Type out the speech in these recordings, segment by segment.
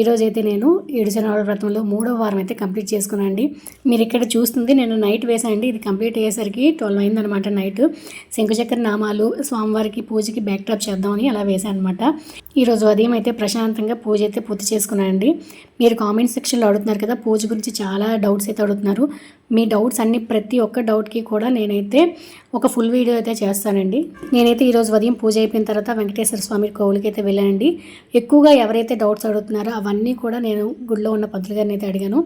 ఈరోజు అయితే నేను ఏడు వ్రతంలో మూడో వారం అయితే కంప్లీట్ చేసుకున్నాను మీరు ఇక్కడ చూస్తుంది నేను నైట్ వేసాను అండి ఇది కంప్లీట్ అయ్యేసరికి ట్వెల్వ్ అయిందనమాట నైట్. శంకుచక్ర నామాలు స్వామివారికి పూజకి బ్యాక్ డ్రాప్ చేద్దామని అలా వేసాను అనమాట ఈరోజు ఉదయం అయితే ప్రశాంతంగా పూజ అయితే పూర్తి చేసుకున్నాను అండి మీరు కామెంట్ సెక్షన్లో అడుగుతున్నారు కదా పూజ గురించి చాలా డౌట్స్ అయితే అడుగుతున్నారు. మీ డౌట్స్ అన్ని ప్రతి ఒక్క డౌట్కి కూడా నేనైతే ఒక ఫుల్ వీడియో అయితే చేస్తానండి. నేనైతే ఈరోజు ఉదయం పూజ అయిపోయిన తర్వాత వెంకటేశ్వర స్వామి కోవులకి అయితే వెళ్ళానండి. ఎక్కువగా ఎవరైతే డౌట్స్ అడుగుతున్నారో అవన్నీ కూడా నేను గుడిలో ఉన్న పంతులు గారిని అయితే అడిగాను.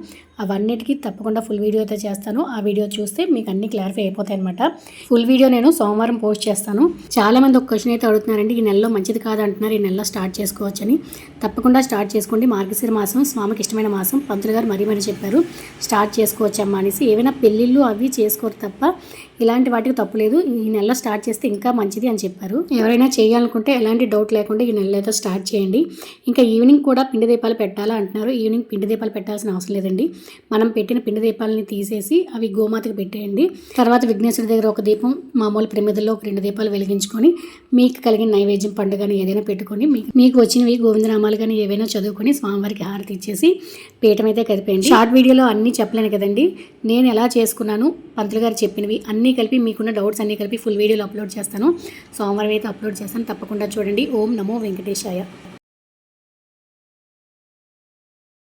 అవన్నిటికీ తప్పకుండా ఫుల్ వీడియో అయితే చేస్తాను. ఆ వీడియో చూస్తే మీకు అన్ని క్లారిఫై అయిపోతాయి అనమాట ఫుల్ వీడియో నేను సోమవారం పోస్ట్ చేస్తాను. చాలా మంది ఒక క్వశ్చన్ అయితే అడుగుతున్నారండి ఈ నెలలో మంచిది కాదు? అంటున్నారు ఈ నెలలో స్టార్ట్ చేసుకోవచ్చని. తప్పకుండా స్టార్ట్ చేసుకోండి. మార్గశిర మాసం స్వామికి ఇష్టమైన మాసం. పంతులు గారు మరీ మరీ చెప్పారు స్టార్ట్ చేసుకోవచ్చమ్మా అనేసి. ఏవైనా పెళ్ళిళ్ళు అవి చేసుకోరు తప్ప ఇలాంటి వాటికి తప్పులేదు ఈ నెలలో స్టార్ట్ చేస్తే ఇంకా మంచిది అని చెప్పారు. ఎవరైనా చేయాలనుకుంటే ఎలాంటి డౌట్ లేకుండా ఈ నెలలో అయితే స్టార్ట్ చేయండి. ఇంకా ఈవినింగ్ కూడా పిండి దీపాలు పెట్టాలా అంటున్నారు. ఈవినింగ్ పిండి దీపాలు పెట్టాల్సిన అవసరం లేదండి. మనం పెట్టిన పిండి దీపాలని తీసేసి అవి గోమాతకి పెట్టేయండి. తర్వాత విఘ్నేశ్వరి దగ్గర ఒక దీపం మామూలు ప్రమిదల్లో ఒక రెండు దీపాలు వెలిగించుకొని మీకు కలిగిన నైవేద్యం పండుగని ఏదైనా పెట్టుకొని మీకు మీకు వచ్చినవి గోవిందనామాలు కానీ ఏవైనా చదువుకొని స్వామివారికి హారతి ఇచ్చేసి పీఠం అయితే కదిపేయండి. షార్ట్ వీడియోలో అన్నీ చెప్పలేను కదండి. నేను ఎలా చేసుకున్నాను పంతులు గారు చెప్పినవి అన్నీ కలిపి మీకున్న డౌట్స్ అన్నీ కలిపి ఫుల్ వీడియోలో అప్లోడ్ చేస్తాను. సోమవారం అయితే అప్లోడ్ చేస్తాను తప్పకుండా చూడండి. ఓం నమో వెంకటేశాయ.